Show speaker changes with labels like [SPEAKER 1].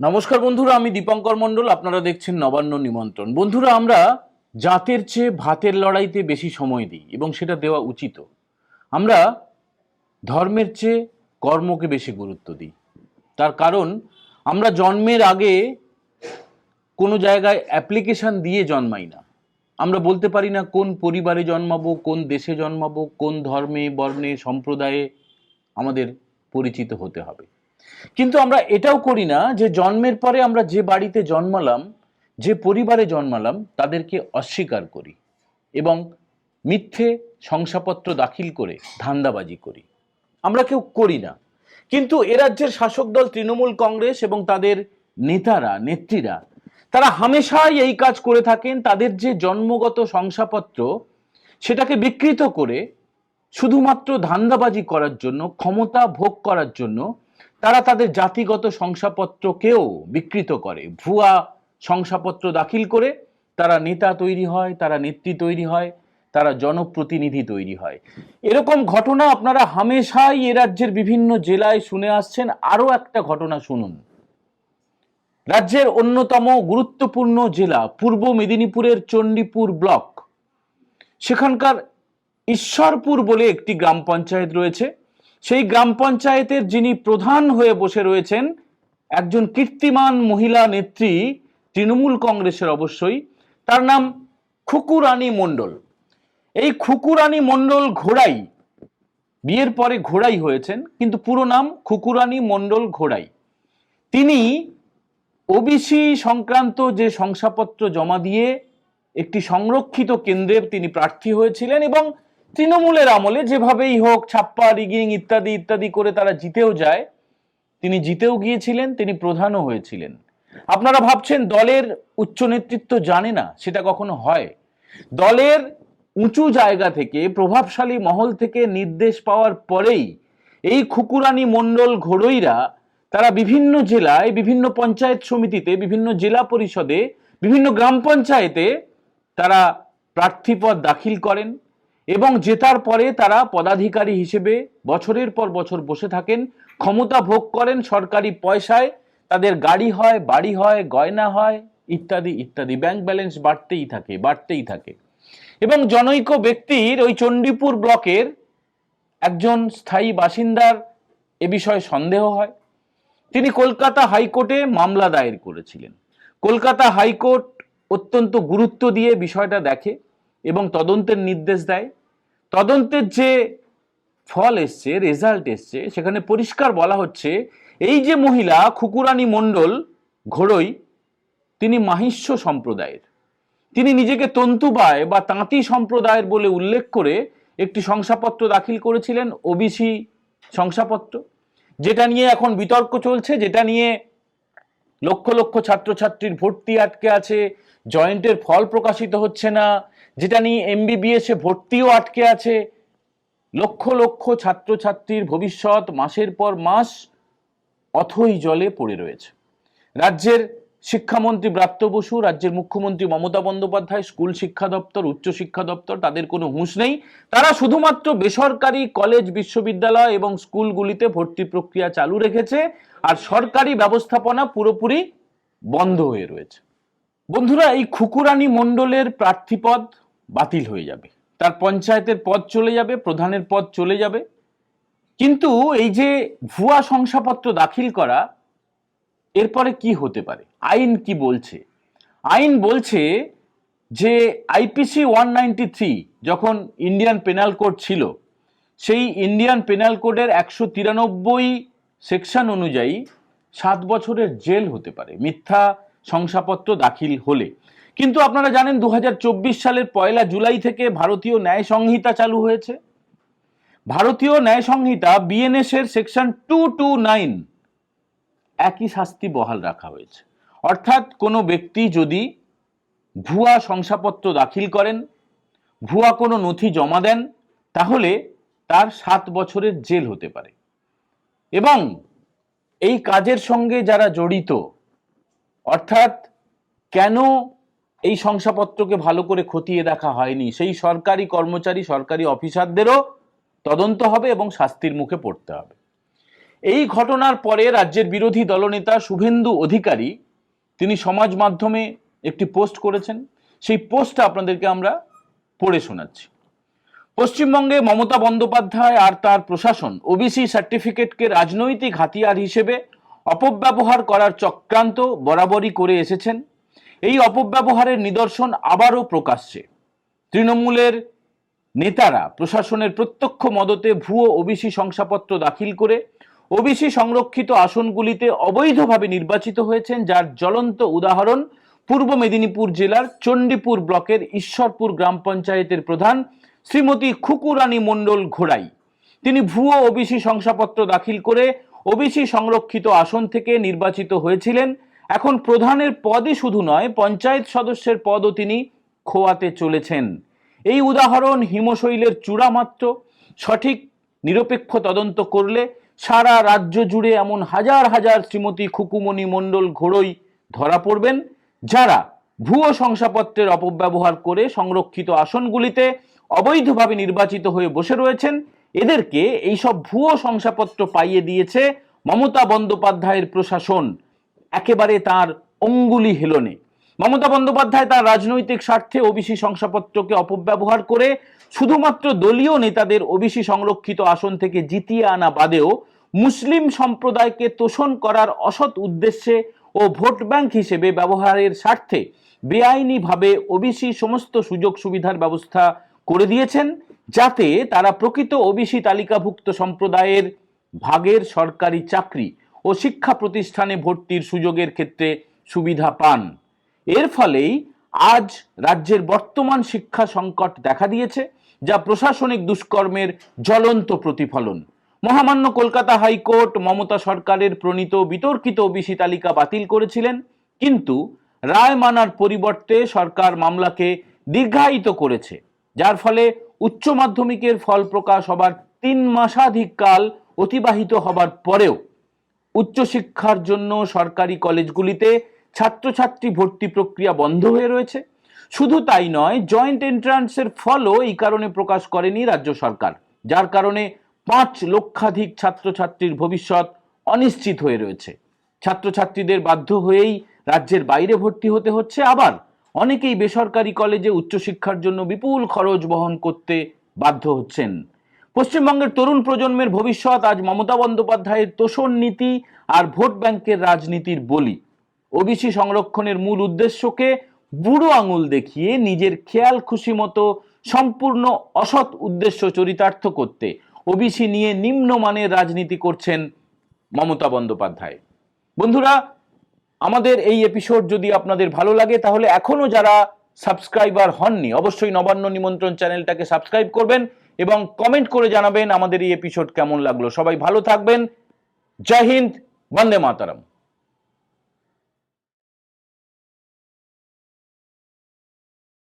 [SPEAKER 1] নমস্কার বন্ধুরা, আমি দীপঙ্কর মণ্ডল, আপনারা দেখছেন নবান্ন নিমন্ত্রণ। বন্ধুরা, আমরা জাতের চেয়ে ভাতের লড়াইতে বেশি সময় দিই এবং সেটা দেওয়া উচিত। আমরা ধর্মের চেয়ে কর্মকে বেশি গুরুত্ব দিই। তার কারণ, আমরা জন্মের আগে কোনো জায়গায় অ্যাপ্লিকেশন দিয়ে জন্মাই না। আমরা বলতে পারি না কোন পরিবারে জন্মাবো, কোন দেশে জন্মাবো, কোন ধর্মে, বর্ণে, সম্প্রদায়ে আমাদের পরিচিত হতে হবে। কিন্তু আমরা এটাও করি না যে জন্মের পরে আমরা যে বাড়িতে জন্মালাম, যে পরিবারে জন্মালাম, তাদেরকে অস্বীকার করি এবং মিথ্যে শংসাপত্র দাখিল করে ধান্দাবাজি করি। আমরা কেউ করি না। কিন্তু এ রাজ্যের শাসক দল তৃণমূল কংগ্রেস এবং তাদের নেতারা, নেত্রীরা, তারা হামেশাই এই কাজ করে থাকেন, তাদের যে জন্মগত শংসাপত্র সেটাকে বিকৃত করে শুধুমাত্র ধান্দাবাজি করার জন্য, ক্ষমতা ভোগ করার জন্য তারা তাদের জাতিগত শংসাপত্রকেও বিকৃত করে। ভুয়া শংসাপত্র দাখিল করে তারা নেতা তৈরি হয়, তারা নেত্রী তৈরি হয়, তারা জনপ্রতিনিধি তৈরি হয়। এরকম ঘটনা আপনারা হামেশাই এ রাজ্যের বিভিন্ন জেলায় শুনে আসছেন। আরও একটা ঘটনা শুনুন। রাজ্যের অন্যতম গুরুত্বপূর্ণ জেলা পূর্ব মেদিনীপুরের চণ্ডীপুর ব্লক। সেখানকার ঈশ্বরপুর বলে একটি গ্রাম পঞ্চায়েত রয়েছে। সেই গ্রাম পঞ্চায়েতের যিনি প্রধান হয়ে বসে রয়েছেন, একজন কীর্তিমান মহিলা নেত্রী তৃণমূল কংগ্রেসের অবশ্যই, তার নাম খুকুরানী মণ্ডল। এই খুকুরানী মণ্ডল ঘোড়াই, বিয়ের পরে ঘোড়াই হয়েছেন, কিন্তু পুরো নাম খুকুরানী মণ্ডল ঘোড়াই। তিনি ওবিসি সংক্রান্ত যে শংসাপত্র জমা দিয়ে একটি সংরক্ষিত কেন্দ্রের তিনি প্রার্থী হয়েছিলেন এবং তৃণমূলের আমলে যেভাবেই হোক ছাপ্পা, রিগিং ইত্যাদি ইত্যাদি করে তারা জিতেও যায়, তিনি জিতেও গিয়েছিলেন, তিনি প্রধানও হয়েছিলেন। আপনারা ভাবছেন দলের উচ্চ নেতৃত্ব জানে না, সেটা কখনো হয়? দলের উঁচু জায়গা থেকে, প্রভাবশালী মহল থেকে নির্দেশ পাওয়ার পরেই এই খুকুরানি মণ্ডল ঘোড়ইরা তারা বিভিন্ন জেলায়, বিভিন্ন পঞ্চায়েত সমিতিতে, বিভিন্ন জেলা পরিষদে, বিভিন্ন গ্রাম পঞ্চায়েতে তারা প্রার্থীপদ দাখিল করেন। এবং জেতার পরে তারা পদাধিকারী হিসেবে বছরের পর বছর বসে থাকেন, ক্ষমতা ভোগ করেন সরকারি পয়সায়, তাদের গাড়ি হয়, বাড়ি হয়, গয়না হয়, ইত্যাদি ইত্যাদি। ব্যাংক ব্যালেন্স বাড়তেই থাকে বাড়তেই থাকে। এবং জনৈক ব্যক্তির ওই চণ্ডীপুর ব্লকের একজন স্থায়ী বাসিন্দার এ বিষয়ে সন্দেহ হয়। তিনি কলকাতা হাইকোর্টে মামলা দায়ের করেছিলেন। কলকাতা হাইকোর্ট অত্যন্ত গুরুত্ব দিয়ে বিষয়টা দেখে। এবং তদন্তের নির্দেশ দেয়। তদন্তের যে ফল এসছে রেজাল্ট এসছে, সেখানে পরিষ্কার বলা হচ্ছে, এই যে মহিলা খুকুরানী মণ্ডল ঘোড়ই, তিনি মাহিষ্য সম্প্রদায়ের। তিনি নিজেকে তন্তুবায় বা তাঁতি সম্প্রদায়ের বলে উল্লেখ করে একটি শংসাপত্র দাখিল করেছিলেন ওবিসি শংসাপত্র, যেটা নিয়ে এখন বিতর্ক চলছে, যেটা নিয়ে লক্ষ লক্ষ ছাত্রছাত্রীর ভর্তি আটকে আছে, জয়েন্টের ফল প্রকাশিত হচ্ছে না যেটা নিয়ে এমবিবিএস ভর্তিও আটকে আছে। লক্ষ লক্ষ ছাত্রছাত্রীর ভবিষ্যৎ মাসের পর মাস অথই জলে পড়ে রয়েছে। রাজ্যের শিক্ষামন্ত্রী ব্রাত্য বসু, রাজ্যের মুখ্যমন্ত্রী মমতা বন্দ্যোপাধ্যায়, স্কুল শিক্ষা দপ্তর, উচ্চ শিক্ষা দপ্তর, তাদের কোনো হুঁশ নেই। তারা শুধুমাত্র বেসরকারি কলেজ, বিশ্ববিদ্যালয় এবং স্কুলগুলিতে ভর্তি প্রক্রিয়া চালু রেখেছে আর সরকারি ব্যবস্থাপনা পুরোপুরি বন্ধ হয়ে রয়েছে। বন্ধুরা, এই খুকুরানী মণ্ডলের প্রার্থীপদ বাতিল হয়ে যাবে। তার পঞ্চায়েতের পদ চলে যাবে, প্রধানের পদ চলে যাবে। কিন্তু এই যে ভুয়া শংসাপত্র দাখিল করা, এরপরে কি হতে পারে? আইন কি বলছে? আইন বলছে যে আইপিসি ওয়ান যখন ইন্ডিয়ান পেনাল কোড ছিল, সেই ইন্ডিয়ান পেনাল কোডের একশো তিরানব্বই সেকশন অনুযায়ী সাত বছরের জেল হতে পারে, মিথ্যা শংসাপত্র দাখিল হলে। কিন্তু আপনারা জানেন দু হাজার চব্বিশ সালের পয়লা জুলাই থেকে ভারতীয় ন্যায় সংহিতা চালু হয়েছে। ভারতীয় ন্যায় সংহিতা বিএনএস এর সেকশন টু টু নাইন একই শাস্তি বহাল রাখা হয়েছে। অর্থাৎ কোনো ব্যক্তি যদি ভুয়া শংসাপত্র দাখিল করেন, ভুয়া কোনো নথি জমা দেন, তাহলে তার সাত বছরের জেল হতে পারে। এবং এই কাজের সঙ্গে যারা জড়িত, অর্থাৎ কেন এই শংসাপত্রকে ভালো করে খতিয়ে দেখা হয়নি। সেই সরকারি কর্মচারী, সরকারি অফিসারদেরও তদন্ত হবে এবং শাস্তির মুখে পড়তে হবে। এই ঘটনার পরে রাজ্যের বিরোধী দলনেতা শুভেন্দু অধিকারী, তিনি সমাজ মাধ্যমে একটি পোস্ট করেছেন। সেই পোস্টটা আপনাদেরকে আমরা পড়ে শোনাচ্ছি। পশ্চিমবঙ্গে মমতা বন্দ্যোপাধ্যায় আর তার প্রশাসন, ওবিসি সার্টিফিকেটকে রাজনৈতিক হাতিয়ার হিসেবে অপব্যবহার করার চক্রান্ত বরাবরই করে এসেছেন। এই অপব্যবহারের নিদর্শন আবারও প্রকাশ্যে। তৃণমূলের নেতারা প্রশাসনের প্রত্যক্ষ মদতে ভুয়ো ওবিসি শংসাপত্র দাখিল করে ওবিসি সংরক্ষিত আসনগুলিতে অবৈধভাবে নির্বাচিত হয়েছেন, যার জ্বলন্ত উদাহরণ পূর্ব মেদিনীপুর জেলার চণ্ডীপুর ব্লকের ঈশ্বরপুর গ্রাম পঞ্চায়েতের প্রধান শ্রীমতী খুকুরানী মণ্ডল ঘোড়াই। তিনি ভুয়ো ওবিসি শংসাপত্র দাখিল করে ওবিসি সংরক্ষিত আসন থেকে নির্বাচিত হয়েছিলেন। এখন প্রধানের পদই শুধু নয়, পঞ্চায়েত সদস্যের পদও তিনি খোয়াতে চলেছেন। এই উদাহরণ হিমশৈলের চূড়ামাত্র সঠিক নিরপেক্ষ তদন্ত করলে সারা রাজ্য জুড়ে এমন হাজার হাজার শ্রীমতী খুকুমণি মণ্ডল ঘোড়ই ধরা পড়বেন, যারা ভুয়ো শংসাপত্রের অপব্যবহার করে সংরক্ষিত আসনগুলিতে অবৈধভাবে নির্বাচিত হয়ে বসে রয়েছেন। এদেরকে এইসব ভুয়ো শংসাপত্র পাইয়ে দিয়েছে মমতা বন্দ্যোপাধ্যায়ের প্রশাসন। একেবারে তার অঙ্গুলি হেলনে। মমতা বন্দ্যোপাধ্যায় তার রাজনৈতিক স্বার্থে ওবিসি শংসাপত্রকে অপব্যবহার করে শুধুমাত্র দলীয় নেতাদের ওবিসি সংরক্ষিত আসন থেকে জিতিয়ে আনা বাদেও মুসলিম সম্প্রদায়কে তোষণ করার অসৎ উদ্দেশ্যে ও ভোট ব্যাংক হিসেবে ব্যবহারের স্বার্থে বেআইনিভাবে ওবিসি সমস্ত সুযোগ সুবিধার ব্যবস্থা করে দিয়েছেন, যাতে তারা প্রকৃত ওবিসি তালিকাভুক্ত সম্প্রদায়ের ভাগের সরকারি চাকরি ও শিক্ষা প্রতিষ্ঠানে ভর্তির সুযোগের ক্ষেত্রে সুবিধা পান। এর ফলেই আজ রাজ্যের বর্তমান শিক্ষা সংকট দেখা দিয়েছে, যা প্রশাসনিক দুষ্কর্মের জ্বলন্ত প্রতিফলন। মহামান্য কলকাতা হাইকোর্ট মমতা সরকারের প্রণীত বিতর্কিত ওবিসি তালিকা বাতিল করেছিলেন, কিন্তু রায় মানার পরিবর্তে সরকার মামলাকে দীর্ঘায়িত করেছে, যার ফলে উচ্চ মাধ্যমিকের ফল প্রকাশ হবার তিন মাসাধিক কাল অতিবাহিত হবার পরেও উচ্চশিক্ষার জন্য সরকারি কলেজগুলিতে ছাত্রছাত্রী ভর্তি প্রক্রিয়া বন্ধ হয়ে রয়েছে। শুধু তাই নয়, জয়েন্ট এন্ট্রান্সের ফলও এই কারণে প্রকাশ করেনি রাজ্য সরকার, যার কারণে পাঁচ লক্ষাধিক ছাত্রছাত্রীর ভবিষ্যৎ অনিশ্চিত হয়ে রয়েছে। ছাত্রছাত্রীদের বাধ্য হয়েই রাজ্যের বাইরে ভর্তি হতে হচ্ছে। আবার অনেকেই বেসরকারি কলেজে উচ্চশিক্ষার জন্য বিপুল খরচ বহন করতে বাধ্য হচ্ছেন। পশ্চিমবঙ্গের তরুণ প্রজন্মের ভবিষ্যৎ, আজ মমতা বন্দ্যোপাধ্যায়ের তোষণ নীতি আর ভোট ব্যাংকের রাজনীতির বলি। ওবিসি সংরক্ষণের মূল উদ্দেশ্যকে বুড়ো আঙুল দেখিয়ে নিজের খেয়াল খুশি মতো সম্পূর্ণ অসৎ উদ্দেশ্য চরিতার্থ করতে ওবিসি নিয়ে নিম্নমানের রাজনীতি করছেন মমতা বন্দ্যোপাধ্যায়। বন্ধুরা, আমাদের এই এপিসোড যদি আপনাদের ভালো লাগে, তাহলে এখনও যারা সাবস্ক্রাইবার হননি, অবশ্যই নবান্ন নিমন্ত্রণ চ্যানেলটাকে সাবস্ক্রাইব করবেন। এবং কমেন্ট করে জানাবেন আমাদের এই এপিসোড কেমন লাগল। সবাই ভালো থাকবেন। জয় হিন্দ, বন্দে মাতারাম।